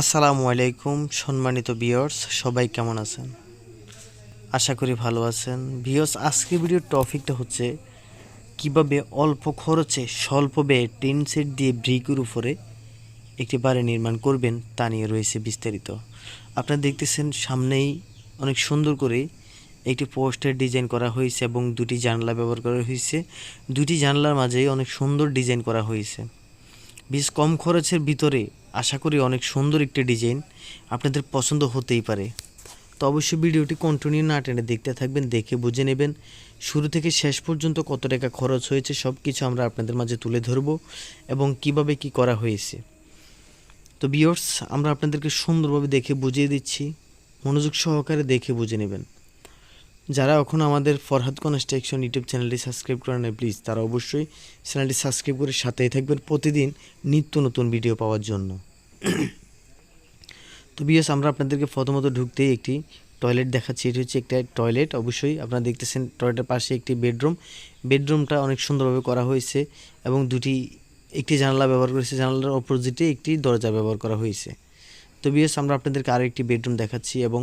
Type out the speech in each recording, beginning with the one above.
আসসালামু আলাইকুম, সম্মানিত বিয়র্স সবাই কেমন আছেন? আশা করি ভালো আছেন। বিয়র্স আজকে ভিডিওর টপিকটা হচ্ছে কীভাবে অল্প খরচে স্বল্প ব্যয়ে টিন সেট দিয়ে ব্রিকের উপরে একটি বাড়ি নির্মাণ করবেন তা নিয়ে রয়েছে বিস্তারিত। আপনারা দেখতেছেন সামনেই অনেক সুন্দর করে একটি পোস্টার ডিজাইন করা হয়েছে এবং দুটি জানলা ব্যবহার করা হয়েছে। দুটি জানলার মাঝেই অনেক সুন্দর ডিজাইন করা হয়েছে। বেশ কম খরচের ভিতরে আশা করি অনেক সুন্দর একটি ডিজাইন আপনাদের পছন্দ হতেই পারে। তো অবশ্যই ভিডিওটি কন্টিনিউ না টেনে দেখতে থাকবেন, দেখে বুঝে নেবেন শুরু থেকে শেষ পর্যন্ত কত টাকা খরচ হয়েছে সব কিছু আমরা আপনাদের মাঝে তুলে ধরব এবং কীভাবে কি করা হয়েছে। তো বিয়র্স আমরা আপনাদেরকে সুন্দরভাবে দেখে বুঝিয়ে দিচ্ছি, মনোযোগ সহকারে দেখে বুঝে নেবেন। যারা এখন আমাদের ফরহাদ কনস্ট্রাকশন ইউটিউব চ্যানেলটি সাবস্ক্রাইব করেন প্লিজ তারা অবশ্যই চ্যানেলটি সাবস্ক্রাইব করে সাথেই থাকবেন প্রতিদিন নিত্য নতুন ভিডিও পাওয়ার জন্য। তো বিএস আমরা আপনাদেরকে প্রথমত ঢুকতেই একটি টয়লেট দেখাচ্ছি। এটি হচ্ছে একটা টয়লেট অবশ্যই আপনারা দেখতেছেন টয়লেটের পাশে একটি বেডরুম বেডরুমটা অনেক সুন্দরভাবে করা হয়েছে এবং দুটি, একটি জানালা ব্যবহার করেছে। জানালার অপোজিটে একটি দরজা ব্যবহার করা হয়েছে। তো বিএস আমরা আপনাদেরকে আরও একটি বেডরুম দেখাচ্ছি এবং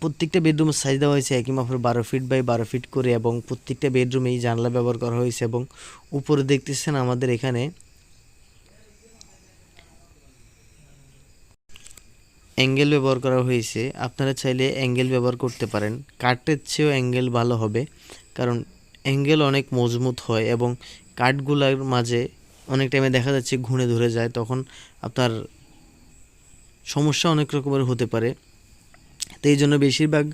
প্রত্যেকটা বেডরুমের সাইজ দেওয়া হয়েছে, একই মাপের বারো ফিট বাই বারো ফিট করে এবং প্রত্যেকটা বেডরুমে এই জানলা ব্যবহার করা হয়েছে এবং উপরে দেখতেছেন আমাদের এখানে অ্যাঙ্গেল ব্যবহার করা হয়েছে। আপনারা চাইলে অ্যাঙ্গেল ব্যবহার করতে পারেন। কাঠের চেয়েও অ্যাঙ্গেল ভালো হবে, কারণ অ্যাঙ্গেল অনেক মজবুত হয় এবং কাঠগুলার মাঝে অনেক টাইমে দেখা যাচ্ছে ঘুরে ধরে যায়, তখন আপনার সমস্যা অনেক রকমের হতে পারে। তো এই জন্য বেশিরভাগ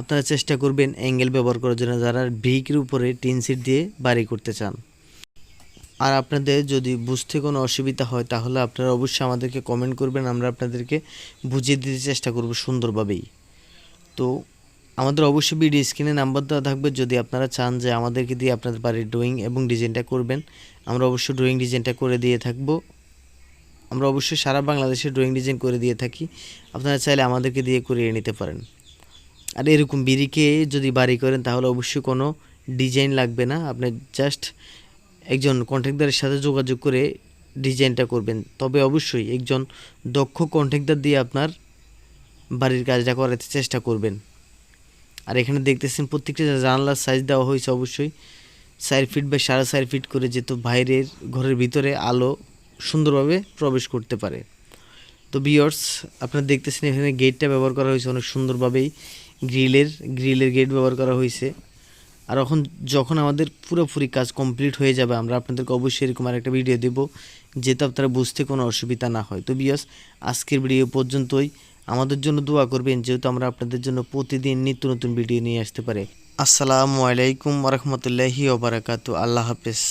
আপনারা চেষ্টা করবেন অ্যাঙ্গেল ব্যবহার করার জন্য যারা ব্রিকের উপরে টিন সিট দিয়ে বাড়ি করতে চান। আর আপনাদের যদি বুঝতে কোনো অসুবিধা হয়, তাহলে আপনারা অবশ্যই আমাদেরকে কমেন্ট করবেন, আমরা আপনাদেরকে বুঝিয়ে দিতে চেষ্টা করব সুন্দরভাবেই। তো আমাদের অবশ্যই ভিডিও স্ক্রিনে নাম্বার দেওয়া থাকবে, যদি আপনারা চান যে আমাদেরকে দিয়ে আপনাদের বাড়ির ড্রয়িং এবং ডিজাইনটা করবেন, আমরা অবশ্যই ড্রয়িং ডিজাইনটা করে দিয়ে থাকব। আমরা অবশ্যই সারা বাংলাদেশে ড্রয়িং ডিজাইন করে দিয়ে থাকি। আপনারা চাইলে আমাদেরকে দিয়ে করিয়ে নিতে পারেন। আর এরকম বিড়িকে যদি বাড়ি করেন, তাহলে অবশ্যই কোনো ডিজাইন লাগবে না। আপনি জাস্ট একজন কন্ট্রাক্টারের সাথে যোগাযোগ করে ডিজাইনটা করবেন। তবে অবশ্যই একজন দক্ষ কন্ট্রাক্টার দিয়ে আপনার বাড়ির কাজটা করাতে চেষ্টা করবেন। আর এখানে দেখতেছেন প্রত্যেকটা জানলার সাইজ দেওয়া হয়েছে অবশ্যই। চার ফিট বা সাড়ে চার ফিট করে যেহেতু বাইরের ঘরের ভিতরে আলো সুন্দরভাবে প্রবেশ করতে পারে। তো বিয়ার্স আপনারা দেখতেছেন এখানে গেটটা ব্যবহার করা হয়েছে অনেক সুন্দরভাবেই। গ্রিলের গ্রিলের গেট ব্যবহার করা হয়েছে। আর এখন যখন আমাদের পুরোপুরি কাজ কমপ্লিট হয়ে যাবে, আমরা আপনাদেরকে অবশ্যই এরকম আরেকটা ভিডিও দেবো যেহেতু আপনারা বুঝতে কোনো অসুবিধা না হয়। তো বিয়াস আজকের ভিডিও পর্যন্তই। আমাদের জন্য দোয়া করবেন, যেহেতু আমরা আপনাদের জন্য প্রতিদিন নিত্য নতুন ভিডিও নিয়ে আসতে পারি। আসসালামু আলাইকুম রহমতুল্লাহি ওবরাকাতু আল্লাহ হাফেজ।